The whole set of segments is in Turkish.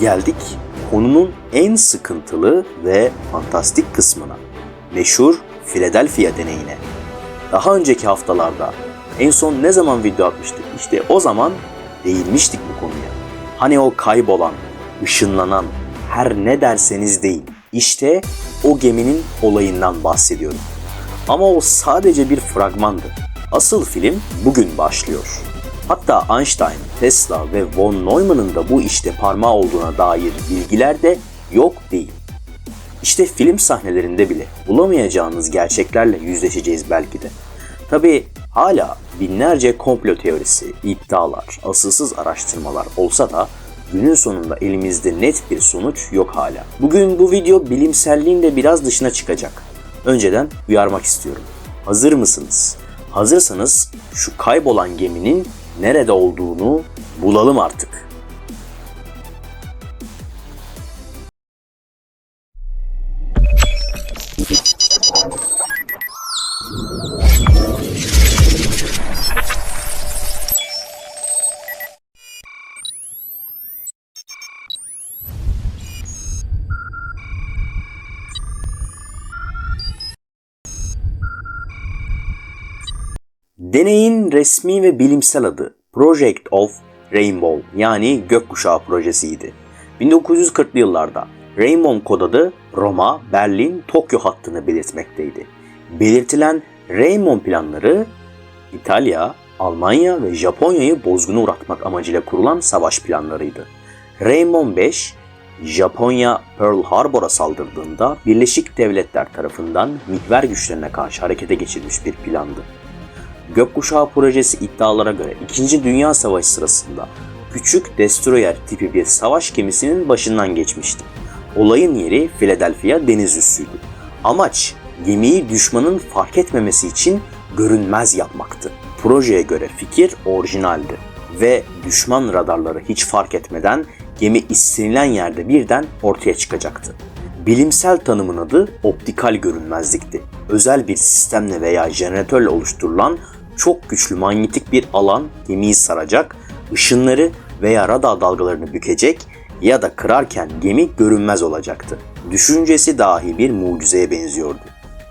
Geldik konunun en sıkıntılı ve fantastik kısmına. Meşhur Philadelphia deneyine. Daha önceki haftalarda en son ne zaman video atmıştık? İşte o zaman değinmiştik bu konuya. Hani o kaybolan, ışınlanan, her ne derseniz deyin. İşte o geminin olayından bahsediyorum. Ama o sadece bir fragmandı. Asıl film bugün başlıyor. Hatta Einstein, Tesla ve von Neumann'ın da bu işte parmağı olduğuna dair bilgiler de yok değil. İşte film sahnelerinde bile bulamayacağınız gerçeklerle yüzleşeceğiz belki de. Tabi hala binlerce komplo teorisi, iddialar, asılsız araştırmalar olsa da günün sonunda elimizde net bir sonuç yok hala. Bugün bu video bilimselliğin de biraz dışına çıkacak. Önceden uyarmak istiyorum. Hazır mısınız? Hazırsanız şu kaybolan geminin nerede olduğunu bulalım artık. Deneyin resmi ve bilimsel adı Project of Rainbow yani Gökkuşağı projesiydi. 1940'lı yıllarda Rainbow kod adı Roma, Berlin, Tokyo hattını belirtmekteydi. Belirtilen Rainbow planları İtalya, Almanya ve Japonya'yı bozguna uğratmak amacıyla kurulan savaş planlarıydı. Rainbow 5, Japonya Pearl Harbor'a saldırdığında Birleşik Devletler tarafından mihver güçlerine karşı harekete geçirilmiş bir plandı. Gökkuşağı projesi iddialara göre 2. Dünya Savaşı sırasında küçük destroyer tipi bir savaş gemisinin başından geçmişti. Olayın yeri Philadelphia deniz üssüydü. Amaç gemiyi düşmanın fark etmemesi için görünmez yapmaktı. Projeye göre fikir orijinaldi ve düşman radarları hiç fark etmeden gemi istenilen yerde birden ortaya çıkacaktı. Bilimsel tanımın adı optikal görünmezlikti. Özel bir sistemle veya jeneratörle oluşturulan çok güçlü manyetik bir alan gemiyi saracak, ışınları veya radar dalgalarını bükecek ya da kırarken gemi görünmez olacaktı. Düşüncesi dahi bir mucizeye benziyordu.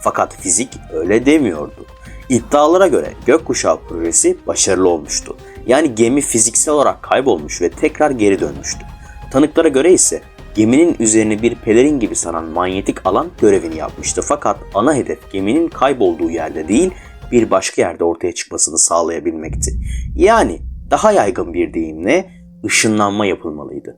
Fakat fizik öyle demiyordu. İddialara göre gökkuşağı projesi başarılı olmuştu. Yani gemi fiziksel olarak kaybolmuş ve tekrar geri dönmüştü. Tanıklara göre ise geminin üzerini bir pelerin gibi saran manyetik alan görevini yapmıştı. Fakat ana hedef geminin kaybolduğu yerde değil, bir başka yerde ortaya çıkmasını sağlayabilmekti. Yani daha yaygın bir deyimle ışınlanma yapılmalıydı.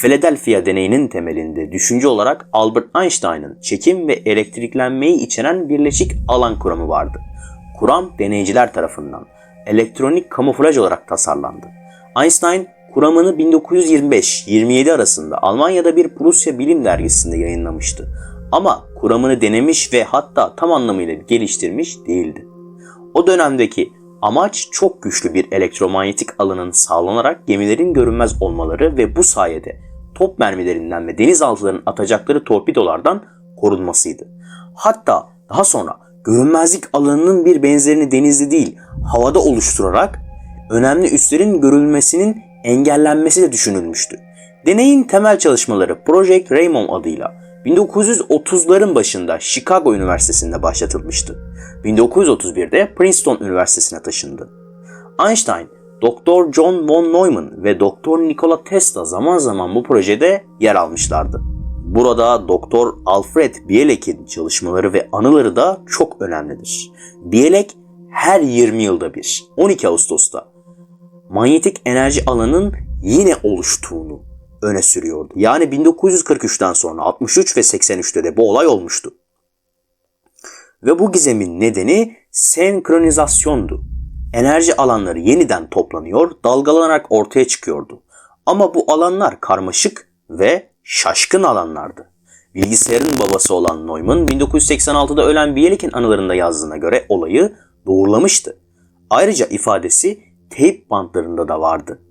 Philadelphia deneyinin temelinde düşünce olarak Albert Einstein'ın çekim ve elektriklenmeyi içeren birleşik alan kuramı vardı. Kuram deneyciler tarafından elektronik kamuflaj olarak tasarlandı. Einstein kuramını 1925-27 arasında Almanya'da bir Prusya bilim dergisinde yayınlamıştı. Ama kuramını denemiş ve hatta tam anlamıyla geliştirmiş değildi. O dönemdeki amaç çok güçlü bir elektromanyetik alanın sağlanarak gemilerin görünmez olmaları ve bu sayede top mermilerinden ve denizaltıların atacakları torpidolardan korunmasıydı. Hatta daha sonra görünmezlik alanının bir benzerini denizde değil havada oluşturarak önemli üslerin görülmesinin engellenmesi de düşünülmüştü. Deneyin temel çalışmaları Project Raymond adıyla 1930'ların başında Chicago Üniversitesi'nde başlatılmıştı. 1931'de Princeton Üniversitesi'ne taşındı. Einstein, Dr. John von Neumann ve Dr. Nikola Tesla zaman zaman bu projede yer almışlardı. Burada Dr. Alfred Bielek'in çalışmaları ve anıları da çok önemlidir. Bielek her 20 yılda bir 12 Ağustos'ta manyetik enerji alanının yine oluştuğunu öne sürüyordu. Yani 1943'ten sonra 63 ve 83'te de bu olay olmuştu. Ve bu gizemin nedeni senkronizasyondu. Enerji alanları yeniden toplanıyor, dalgalanarak ortaya çıkıyordu. Ama bu alanlar karmaşık ve şaşkın alanlardı. Bilgisayarın babası olan Neumann 1986'da ölen Bielik'in anılarında yazdığına göre olayı doğrulamıştı. Ayrıca ifadesi teyp bantlarında da vardı.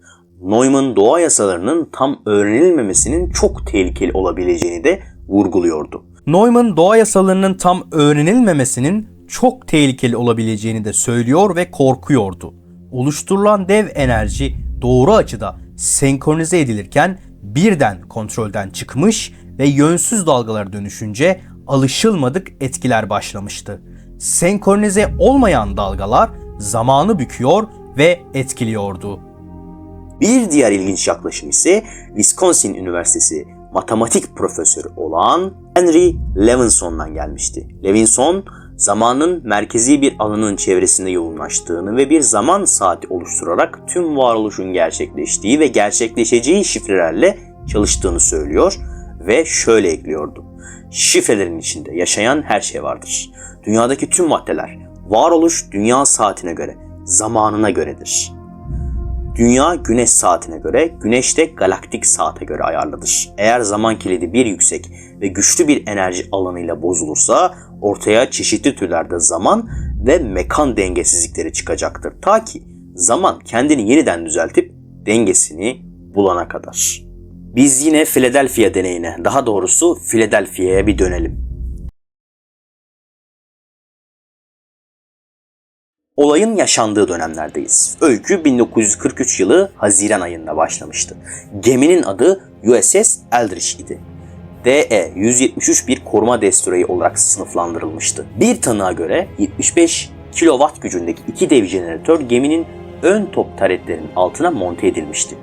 Neumann doğa yasalarının tam öğrenilmemesinin çok tehlikeli olabileceğini de vurguluyordu. Neumann doğa yasalarının tam öğrenilmemesinin çok tehlikeli olabileceğini de söylüyor ve korkuyordu. Oluşturulan dev enerji doğru açıda senkronize edilirken birden kontrolden çıkmış ve yönsüz dalgalara dönüşünce alışılmadık etkiler başlamıştı. Senkronize olmayan dalgalar zamanı büküyor ve etkiliyordu. Bir diğer ilginç yaklaşım ise Wisconsin Üniversitesi matematik profesörü olan Henry Levinson'dan gelmişti. Levinson, zamanın merkezi bir alanın çevresinde yoğunlaştığını ve bir zaman saati oluşturarak tüm varoluşun gerçekleştiği ve gerçekleşeceği şifrelerle çalıştığını söylüyor ve şöyle ekliyordu. Şifrelerin içinde yaşayan her şey vardır. Dünyadaki tüm maddeler, varoluş dünya saatine göre, zamanına göredir. Dünya güneş saatine göre, güneş de galaktik saate göre ayarlıdır. Eğer zaman kilidi bir yüksek ve güçlü bir enerji alanıyla bozulursa ortaya çeşitli türlerde zaman ve mekan dengesizlikleri çıkacaktır. Ta ki zaman kendini yeniden düzeltip dengesini bulana kadar. Biz yine Philadelphia deneyine, daha doğrusu Philadelphia'ya bir dönelim. Olayın yaşandığı dönemlerdeyiz. Öykü 1943 yılı Haziran ayında başlamıştı. Geminin adı USS Eldridge idi. DE-173 bir koruma destroyu olarak sınıflandırılmıştı. Bir tanığa göre 75 kilowatt gücündeki iki dev jeneratör geminin ön top taretlerinin altına monte edilmişti.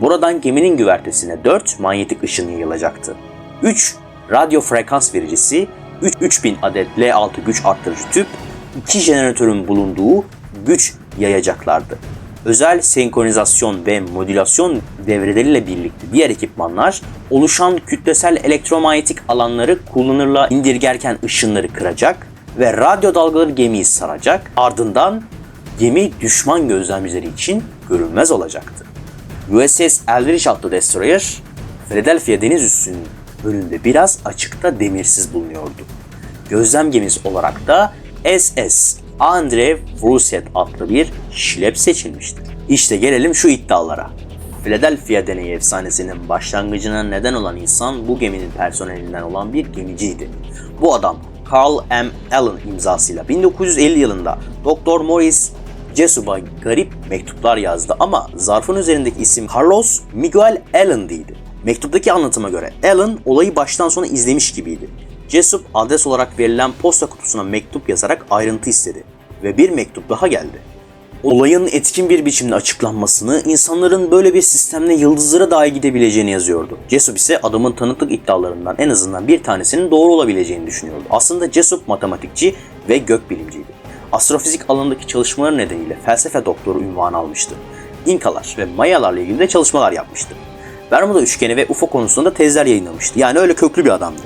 Buradan geminin güvertesine 4 manyetik ışın yayılacaktı. 3 radyo frekans vericisi, 3 3000 adet L6 güç arttırıcı tüp, iki jeneratörün bulunduğu güç yayacaklardı. Özel senkronizasyon ve modülasyon devreleriyle birlikte diğer ekipmanlar oluşan kütlesel elektromanyetik alanları kullanırla indirgerken ışınları kıracak ve radyo dalgaları gemiyi saracak. Ardından gemi düşman gözlemcileri için görünmez olacaktı. USS Eldridge adlı destroyer Philadelphia deniz üssünün önünde biraz açıkta demirsiz bulunuyordu. Gözlem gemisi olarak da SS Andrew Fruset adlı bir şilep seçilmişti. İşte gelelim şu iddialara. Philadelphia deneyi efsanesinin başlangıcına neden olan insan bu geminin personelinden olan bir gemiciydi. Bu adam Carl M. Allen imzasıyla 1950 yılında Dr. Morris Jesup'a garip mektuplar yazdı ama zarfın üzerindeki isim Carlos Miguel Allen değildi. Mektuptaki anlatıma göre Allen olayı baştan sona izlemiş gibiydi. Jessup adres olarak verilen posta kutusuna mektup yazarak ayrıntı istedi ve bir mektup daha geldi. Olayın etkin bir biçimde açıklanmasını, insanların böyle bir sistemle yıldızlara dahi gidebileceğini yazıyordu. Jessup ise adamın tanıklık iddialarından en azından bir tanesinin doğru olabileceğini düşünüyordu. Aslında Jessup matematikçi ve gökbilimciydi. Astrofizik alanındaki çalışmaları nedeniyle felsefe doktoru unvanı almıştı. İnkalar ve Mayalarla ilgili de çalışmalar yapmıştı. Bermuda üçgeni ve UFO konusunda tezler yayınlamıştı. Yani öyle köklü bir adamdı.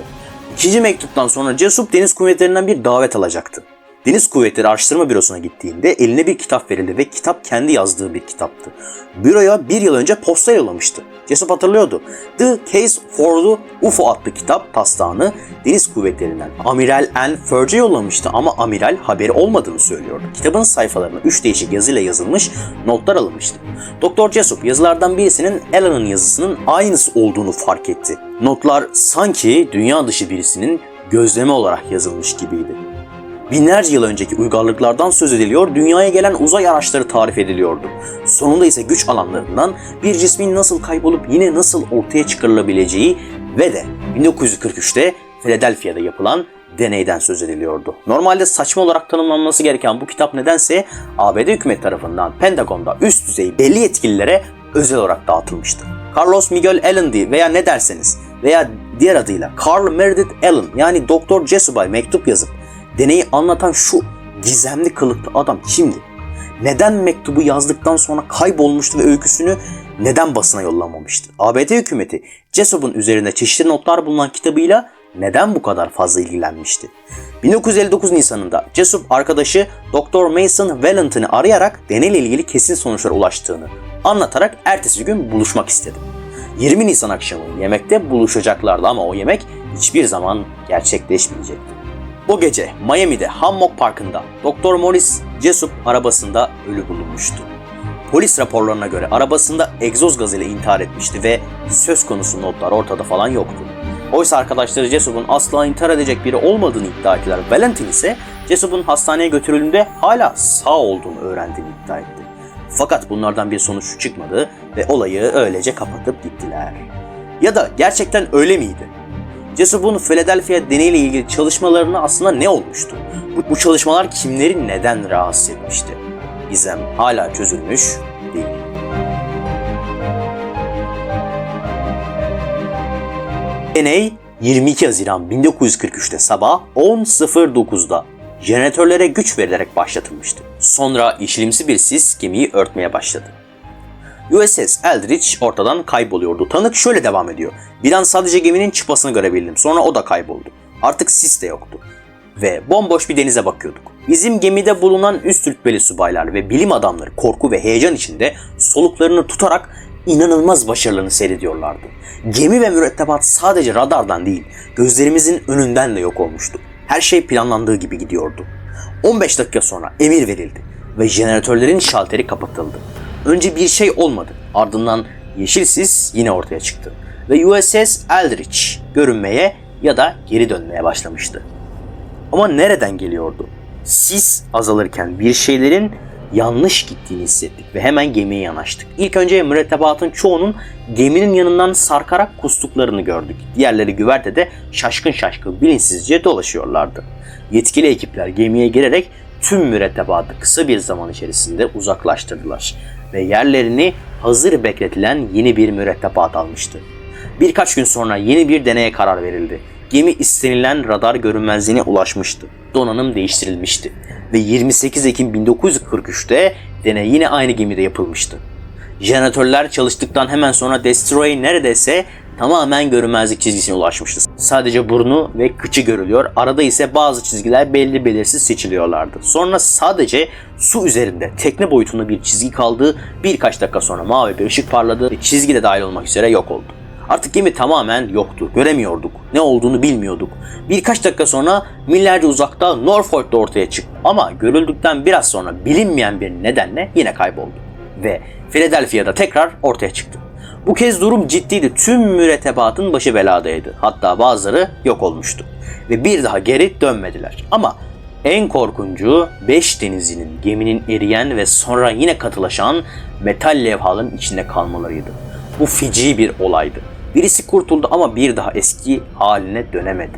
İkinci mektuptan sonra Cesup Deniz Kuvvetleri'nden bir davet alacaktı. Deniz Kuvvetleri Araştırma Bürosu'na gittiğinde eline bir kitap verildi ve kitap kendi yazdığı bir kitaptı. Büroya bir yıl önce posta yollamıştı. Cesup hatırlıyordu. The Case for the UFO adlı kitap taslağını Deniz Kuvvetleri'nden Amiral N. Furge yollamıştı ama amiral haberi olmadığını söylüyordu. Kitabın sayfalarına 3 değişik yazıyla yazılmış notlar alınmıştı. Doktor Cesup yazılardan birisinin Alan'ın yazısının aynısı olduğunu fark etti. Notlar sanki dünya dışı birisinin gözleme olarak yazılmış gibiydi. Binlerce yıl önceki uygarlıklardan söz ediliyor, dünyaya gelen uzay araçları tarif ediliyordu. Sonunda ise güç alanlarından bir cismin nasıl kaybolup yine nasıl ortaya çıkarılabileceği ve de 1943'te Philadelphia'da yapılan deneyden söz ediliyordu. Normalde saçma olarak tanımlanması gereken bu kitap nedense ABD hükümet tarafından Pentagon'da üst düzey belli yetkililere özel olarak dağıtılmıştı. Carlos Miguel Allen'di veya ne derseniz veya diğer adıyla Carl Meredith Allen yani Doktor Jesubay mektup yazıp deneyi anlatan şu gizemli kılıklı adam kimdi? Neden mektubu yazdıktan sonra kaybolmuştu ve öyküsünü neden basına yollamamıştı? ABD hükümeti Jessup'un üzerinde çeşitli notlar bulunan kitabıyla neden bu kadar fazla ilgilenmişti? 1959 Nisan'ında Jessup arkadaşı Dr. Mason Valentin'i arayarak deneyle ilgili kesin sonuçlara ulaştığını anlatarak ertesi gün buluşmak istedi. 20 Nisan akşamı yemekte buluşacaklardı ama o yemek hiçbir zaman gerçekleşmeyecekti. O gece Miami'de Hammock Parkı'nda Dr. Morris Jessup arabasında ölü bulunmuştu. Polis raporlarına göre arabasında egzoz gazıyla intihar etmişti ve söz konusu notlar ortada falan yoktu. Oysa arkadaşları Jessup'un asla intihar edecek biri olmadığını iddia ettiler. Valentin ise Jessup'un hastaneye götürüldüğünde hala sağ olduğunu öğrendiğini iddia etti. Fakat bunlardan bir sonuç çıkmadı ve olayı öylece kapatıp gittiler. Ya da gerçekten öyle miydi? Jessup'un Philadelphia deneyiyle ilgili çalışmalarına aslında ne olmuştu? Bu, bu çalışmalar kimleri neden rahatsız etmişti? Gizem hala çözülmüş değil. Deney 22 Haziran 1943'te sabah 10.09'da jeneratörlere güç verilerek başlatılmıştı. Sonra yeşilimsi bir sis gemiyi örtmeye başladı. USS Eldridge ortadan kayboluyordu. Tanık şöyle devam ediyor. Bir an sadece geminin çıpasını görebildim. Sonra o da kayboldu. Artık sis de yoktu. Ve bomboş bir denize bakıyorduk. Bizim gemide bulunan üst rütbeli subaylar ve bilim adamları korku ve heyecan içinde soluklarını tutarak inanılmaz başarılarını seyrediyorlardı. Gemi ve mürettebat sadece radardan değil, gözlerimizin önünden de yok olmuştu. Her şey planlandığı gibi gidiyordu. 15 dakika sonra emir verildi ve jeneratörlerin şalteri kapatıldı. Önce bir şey olmadı. Ardından yeşil sis yine ortaya çıktı. Ve USS Eldridge görünmeye ya da geri dönmeye başlamıştı. Ama nereden geliyordu? Sis azalırken bir şeylerin yanlış gittiğini hissettik ve hemen gemiye yanaştık. İlk önce mürettebatın çoğunun geminin yanından sarkarak kustuklarını gördük. Diğerleri güvertede şaşkın şaşkın bilinçsizce dolaşıyorlardı. Yetkili ekipler gemiye girerek tüm mürettebatı kısa bir zaman içerisinde uzaklaştırdılar ve yerlerini hazır bekletilen yeni bir mürettebat almıştı. Birkaç gün sonra yeni bir deneye karar verildi. Gemi istenilen radar görünmezliğine ulaşmıştı. Donanım değiştirilmişti ve 28 Ekim 1943'te deney yine aynı gemide yapılmıştı. Jeneratörler çalıştıktan hemen sonra Destroy neredeyse tamamen görünmezlik çizgisine ulaşmıştı. Sadece burnu ve kıçı görülüyor. Arada ise bazı çizgiler belli belirsiz seçiliyorlardı. Sonra sadece su üzerinde tekne boyutunda bir çizgi kaldı. Birkaç dakika sonra mavi bir ışık parladı ve çizgi de dahil olmak üzere yok oldu. Artık gemi tamamen yoktu. Göremiyorduk. Ne olduğunu bilmiyorduk. Birkaç dakika sonra millerce uzakta Norfolk'ta ortaya çıktı. Ama görüldükten biraz sonra bilinmeyen bir nedenle yine kayboldu. Ve Philadelphia'da tekrar ortaya çıktı. Bu kez durum ciddiydi. Tüm mürettebatın başı beladaydı. Hatta bazıları yok olmuştu. Ve bir daha geri dönmediler. Ama en korkuncu 5 denizcinin geminin eriyen ve sonra yine katılaşan metal levhaların içinde kalmalarıydı. Bu feci bir olaydı. Birisi kurtuldu ama bir daha eski haline dönemedi.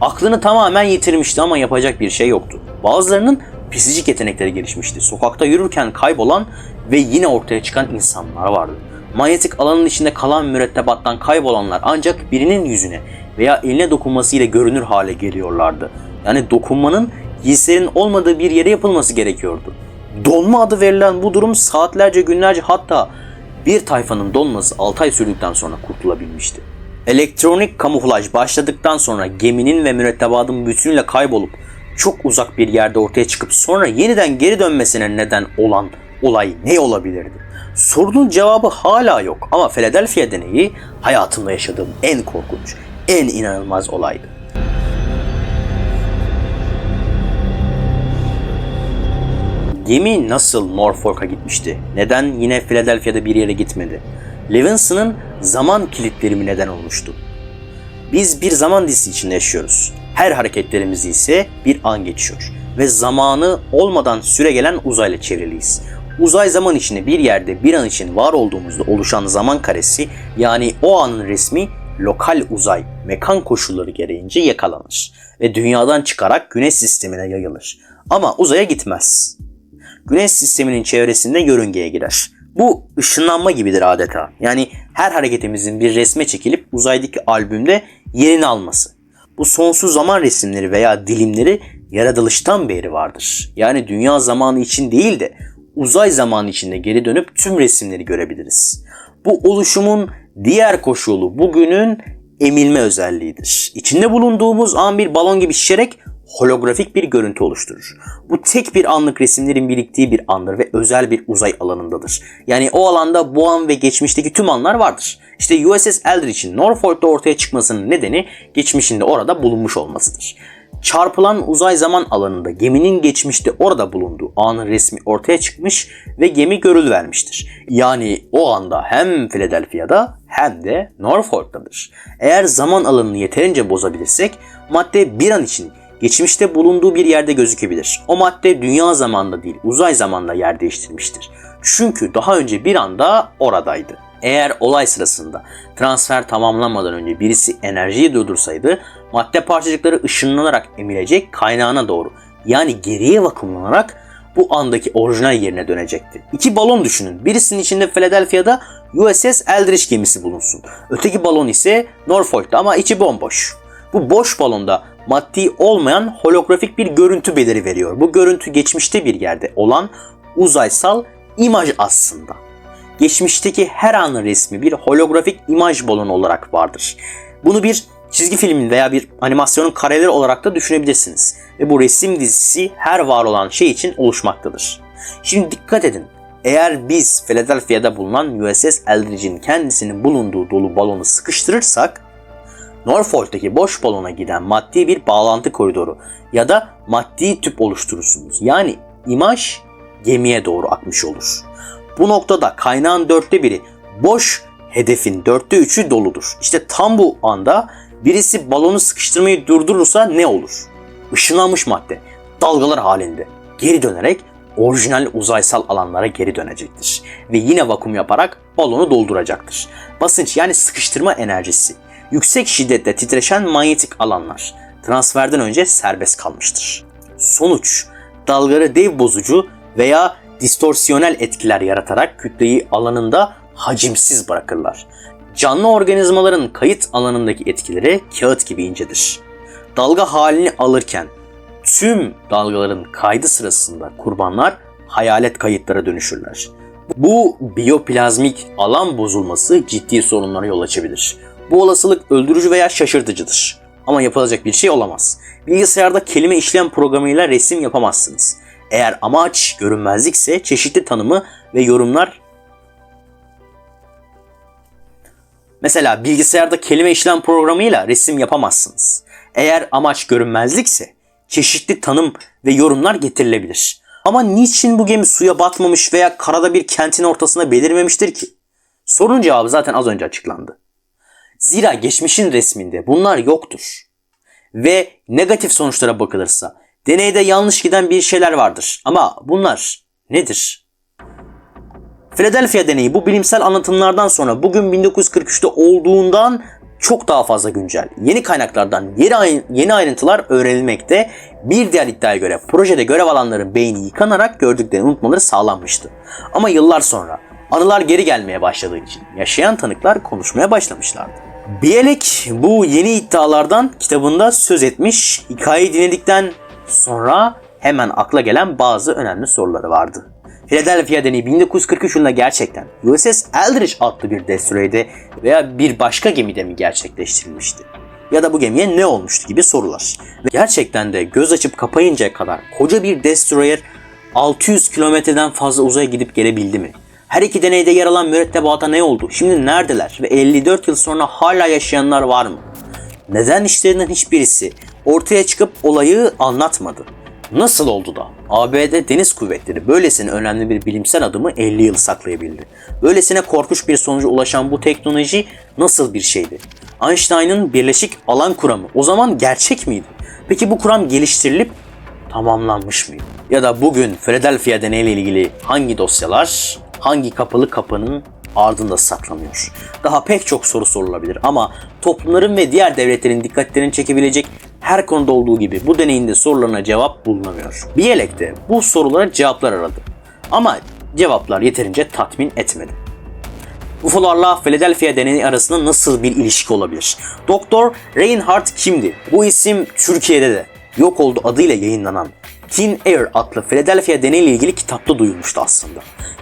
Aklını tamamen yitirmişti ama yapacak bir şey yoktu. Bazılarının pisicik yetenekleri gelişmişti. Sokakta yürürken kaybolan ve yine ortaya çıkan insanlar vardı. Manyetik alanın içinde kalan mürettebattan kaybolanlar ancak birinin yüzüne veya eline dokunmasıyla görünür hale geliyorlardı. Yani dokunmanın giysilerin olmadığı bir yere yapılması gerekiyordu. Donma adı verilen bu durum saatlerce günlerce hatta bir tayfanın donması 6 ay sürdükten sonra kurtulabilmişti. Elektronik kamuflaj başladıktan sonra geminin ve mürettebatın bütünüyle kaybolup çok uzak bir yerde ortaya çıkıp sonra yeniden geri dönmesine neden olan olay ne olabilirdi? Sorunun cevabı hala yok ama Philadelphia deneyi hayatımda yaşadığım en korkunç, en inanılmaz olaydı. Gemi nasıl Norfolk'a gitmişti? Neden yine Philadelphia'da bir yere gitmedi? Levinson'ın zaman kilitleri mi neden olmuştu? Biz bir zaman dizisi içinde yaşıyoruz. Her hareketlerimiz ise bir an geçiyor. Ve zamanı olmadan süre gelen uzayla çevriliyiz. Uzay zaman içinde bir yerde bir an için var olduğumuzda oluşan zaman karesi yani o anın resmi lokal uzay mekan koşulları gereğince yakalanır ve dünyadan çıkarak güneş sistemine yayılır. Ama uzaya gitmez. Güneş sisteminin çevresinde yörüngeye girer. Bu ışınlanma gibidir adeta. Yani her hareketimizin bir resme çekilip uzaydaki albümde yerini alması. Bu sonsuz zaman resimleri veya dilimleri yaratılıştan beri vardır. Yani dünya zamanı için değil de uzay zamanı içinde geri dönüp tüm resimleri görebiliriz. Bu oluşumun diğer koşulu bugünün emilme özelliğidir. İçinde bulunduğumuz an bir balon gibi şişerek holografik bir görüntü oluşturur. Bu tek bir anlık resimlerin biriktiği bir andır ve özel bir uzay alanındadır. Yani o alanda bu an ve geçmişteki tüm anlar vardır. İşte USS Eldridge'in Norfolk'ta ortaya çıkmasının nedeni geçmişinde orada bulunmuş olmasıdır. Çarpılan uzay zaman alanında geminin geçmişte orada bulunduğu anın resmi ortaya çıkmış ve gemi görülvermiştir. Yani o anda hem Philadelphia'da hem de Norfolk'tadır. Eğer zaman alanını yeterince bozabilirsek madde bir an için geçmişte bulunduğu bir yerde gözükebilir. O madde dünya zamanda değil uzay zamanda yer değiştirmiştir. Çünkü daha önce bir anda oradaydı. Eğer olay sırasında transfer tamamlanmadan önce birisi enerjiyi durdursaydı madde parçacıkları ışınlanarak emilecek kaynağına doğru yani geriye vakumlanarak bu andaki orijinal yerine dönecekti. İki balon düşünün. Birisinin içinde Philadelphia'da USS Eldridge gemisi bulunsun. Öteki balon ise Norfolk'ta ama içi bomboş. Bu boş balonda maddi olmayan holografik bir görüntü beliri veriyor. Bu görüntü geçmişte bir yerde olan uzaysal imaj aslında. Geçmişteki her anın resmi bir holografik imaj balonu olarak vardır. Bunu bir çizgi filmin veya bir animasyonun kareleri olarak da düşünebilirsiniz. Ve bu resim dizisi her var olan şey için oluşmaktadır. Şimdi dikkat edin. Eğer biz Philadelphia'da bulunan USS Eldridge'in kendisinin bulunduğu dolu balonu sıkıştırırsak Norfolk'taki boş balona giden maddi bir bağlantı koridoru ya da maddi tüp oluşturursunuz. Yani imaj gemiye doğru akmış olur. Bu noktada kaynağın dörtte biri boş, hedefin dörtte üçü doludur. İşte tam bu anda birisi balonu sıkıştırmayı durdurursa ne olur? Işınlanmış madde dalgalar halinde geri dönerek orijinal uzaysal alanlara geri dönecektir. Ve yine vakum yaparak balonu dolduracaktır. Basınç yani sıkıştırma enerjisi yüksek şiddette titreşen manyetik alanlar transferden önce serbest kalmıştır. Sonuç, dalgaları dev bozucu veya distorsiyonel etkiler yaratarak kütleyi alanında hacimsiz bırakırlar. Canlı organizmaların kayıt alanındaki etkileri kağıt gibi incedir. Dalga halini alırken tüm dalgaların kaydı sırasında kurbanlar hayalet kayıtlara dönüşürler. Bu biyoplazmik alan bozulması ciddi sorunlara yol açabilir. Bu olasılık öldürücü veya şaşırtıcıdır. Ama yapılacak bir şey olamaz. Bilgisayarda kelime işlem programıyla resim yapamazsınız. Eğer amaç görünmezlikse çeşitli tanımı ve yorumlar Mesela bilgisayarda kelime işlem programıyla resim yapamazsınız. Eğer amaç görünmezlikse çeşitli tanım ve yorumlar getirilebilir. Ama niçin bu gemi suya batmamış veya karada bir kentin ortasına belirmemiştir ki? Sorunun cevabı zaten az önce açıklandı. Zira geçmişin resminde bunlar yoktur. Ve negatif sonuçlara bakılırsa deneyde yanlış giden bir şeyler vardır. Ama bunlar nedir? Philadelphia deneyi bu bilimsel anlatımlardan sonra bugün 1943'te olduğundan çok daha fazla güncel. Yeni kaynaklardan yeni, yeni ayrıntılar öğrenilmekte. Bir diğer iddiaya göre projede görev alanların beyni yıkanarak gördüklerini unutmaları sağlanmıştı. Ama yıllar sonra anılar geri gelmeye başladığı için yaşayan tanıklar konuşmaya başlamışlardı. Bielek bu yeni iddialardan kitabında söz etmiş. Hikayeyi dinledikten sonra hemen akla gelen bazı önemli soruları vardı. Philadelphia deneyi 1943 yılında gerçekten USS Eldridge adlı bir destroyer'de veya bir başka gemide mi gerçekleştirilmişti? Ya da bu gemiye ne olmuştu gibi sorular. Ve gerçekten de göz açıp kapayıncaya kadar koca bir destroyer 600 kilometreden fazla uzaya gidip gelebildi mi? Her iki deneyde yer alan mürettebata ne oldu? Şimdi neredeler? Ve 54 yıl sonra hala yaşayanlar var mı? Neden işlerinden hiçbirisi ortaya çıkıp olayı anlatmadı? Nasıl oldu da ABD Deniz Kuvvetleri böylesine önemli bir bilimsel adımı 50 yıl saklayabildi? Böylesine korkunç bir sonuca ulaşan bu teknoloji nasıl bir şeydi? Einstein'ın birleşik alan kuramı o zaman gerçek miydi? Peki bu kuram geliştirilip tamamlanmış mıydı? Ya da bugün Philadelphia deneyiyle ilgili hangi dosyalar, hangi kapılı kapının ardında saklanıyor? Daha pek çok soru sorulabilir ama toplumların ve diğer devletlerin dikkatlerini çekebilecek her konuda olduğu gibi bu deneyinde sorularına cevap bulunamıyor. Bielek de bu sorulara cevaplar aradı. Ama cevaplar yeterince tatmin etmedi. UFO'larla Philadelphia deneyi arasında nasıl bir ilişki olabilir? Doktor Reinhardt kimdi? Bu isim Türkiye'de de yok oldu adıyla yayınlanan Thin Air adlı Philadelphia deneyiyle ilgili kitapta duyulmuştu aslında.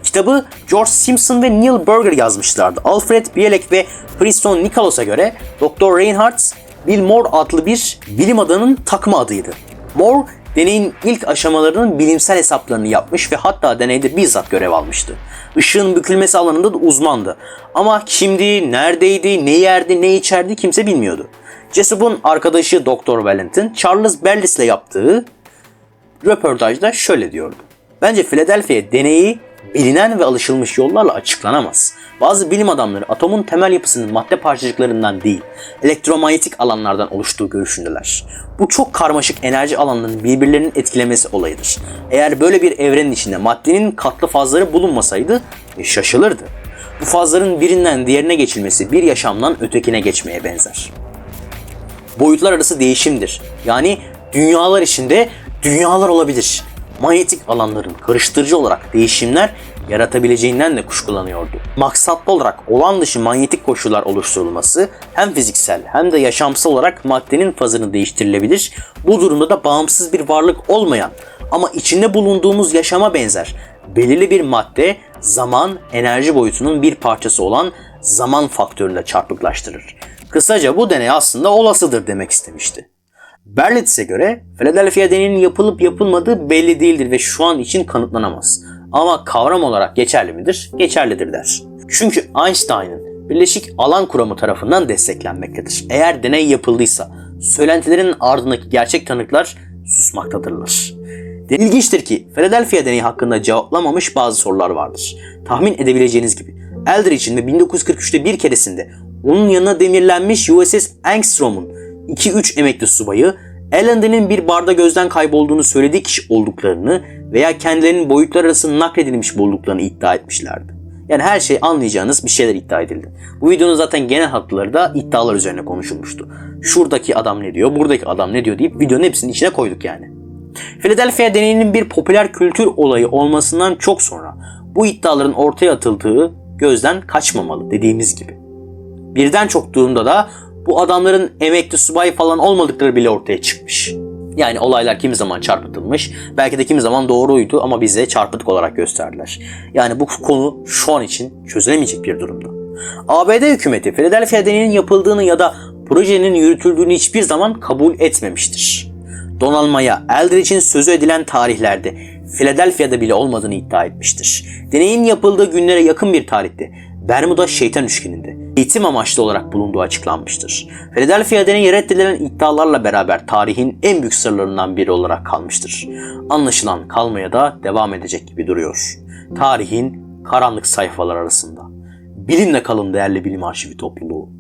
Kitabı George Simpson ve Neil Berger yazmışlardı. Alfred Bielek ve Preston Nicholas'a göre Doktor Reinhardt Bill Moore adlı bir bilim adamının takma adıydı. Moore deneyin ilk aşamalarının bilimsel hesaplarını yapmış ve hatta deneyde bizzat görev almıştı. Işığın bükülmesi alanında da uzmandı. Ama kimdi, neredeydi, ne yerdi, ne içerdi kimse bilmiyordu. Jessup'un arkadaşı Dr. Valentin, Charles Berlis'le yaptığı röportajda şöyle diyordu. Bence Philadelphia deneyi bilinen ve alışılmış yollarla açıklanamaz. Bazı bilim adamları atomun temel yapısının madde parçacıklarından değil, elektromanyetik alanlardan oluştuğu görüşündeler. Bu çok karmaşık enerji alanlarının birbirlerinin etkilemesi olayıdır. Eğer böyle bir evrenin içinde maddenin katlı fazları bulunmasaydı e, şaşılırdı. Bu fazların birinden diğerine geçilmesi bir yaşamdan ötekine geçmeye benzer. Boyutlar arası değişimdir. Yani dünyalar içinde dünyalar olabilir. Manyetik alanların karıştırıcı olarak değişimler yaratabileceğinden de kuşkulanıyordu. Maksatlı olarak olan dışı manyetik koşullar oluşturulması hem fiziksel hem de yaşamsal olarak maddenin fazını değiştirilebilir. Bu durumda da bağımsız bir varlık olmayan ama içinde bulunduğumuz yaşama benzer belirli bir madde zaman enerji boyutunun bir parçası olan zaman faktörüyle çarpıklaştırır. Kısaca bu deney aslında olasıdır demek istemişti. Berlitz'e göre Philadelphia deneyinin yapılıp yapılmadığı belli değildir ve şu an için kanıtlanamaz. Ama kavram olarak geçerli midir? Geçerlidir der. Çünkü Einstein'ın birleşik alan kuramı tarafından desteklenmektedir. Eğer deney yapıldıysa söylentilerin ardındaki gerçek tanıklar susmaktadırlar. İlginçtir ki Philadelphia deneyi hakkında cevaplamamış bazı sorular vardır. Tahmin edebileceğiniz gibi Eldridge'in ve 1943'te bir keresinde onun yanına demirlenmiş USS Angstrom'un 2-3 emekli subayı Allen'de'nin bir barda gözden kaybolduğunu söylediği kişi olduklarını veya kendilerinin boyutlar arası nakledilmiş bulduklarını iddia etmişlerdi. Yani her şey anlayacağınız bir şeyler iddia edildi. Bu videonun zaten genel hatları da iddialar üzerine konuşulmuştu. Şuradaki adam ne diyor, buradaki adam ne diyor deyip videonun hepsinin içine koyduk yani. Philadelphia deneyinin bir popüler kültür olayı olmasından çok sonra bu iddiaların ortaya atıldığı gözden kaçmamalı dediğimiz gibi. Birden çok durumda da bu adamların emekli subay falan olmadıkları bile ortaya çıkmış. Yani olaylar kimi zaman çarpıtılmış, belki de kimi zaman doğruydu ama bize çarpıtık olarak gösterdiler. Yani bu konu şu an için çözülemeyecek bir durumda. ABD hükümeti Philadelphia deneyinin yapıldığını ya da projenin yürütüldüğünü hiçbir zaman kabul etmemiştir. Donanmaya Eldridge'in sözü edilen tarihlerde Philadelphia'da bile olmadığını iddia etmiştir. Deneyin yapıldığı günlere yakın bir tarihte Bermuda şeytan üçgeninde eğitim amaçlı olarak bulunduğu açıklanmıştır. Philadelphia deneyi reddedilen iddialarla beraber tarihin en büyük sırlarından biri olarak kalmıştır. Anlaşılan kalmaya da devam edecek gibi duruyor. Tarihin karanlık sayfalar arasında. Bilimle kalın değerli bilim arşivi topluluğu.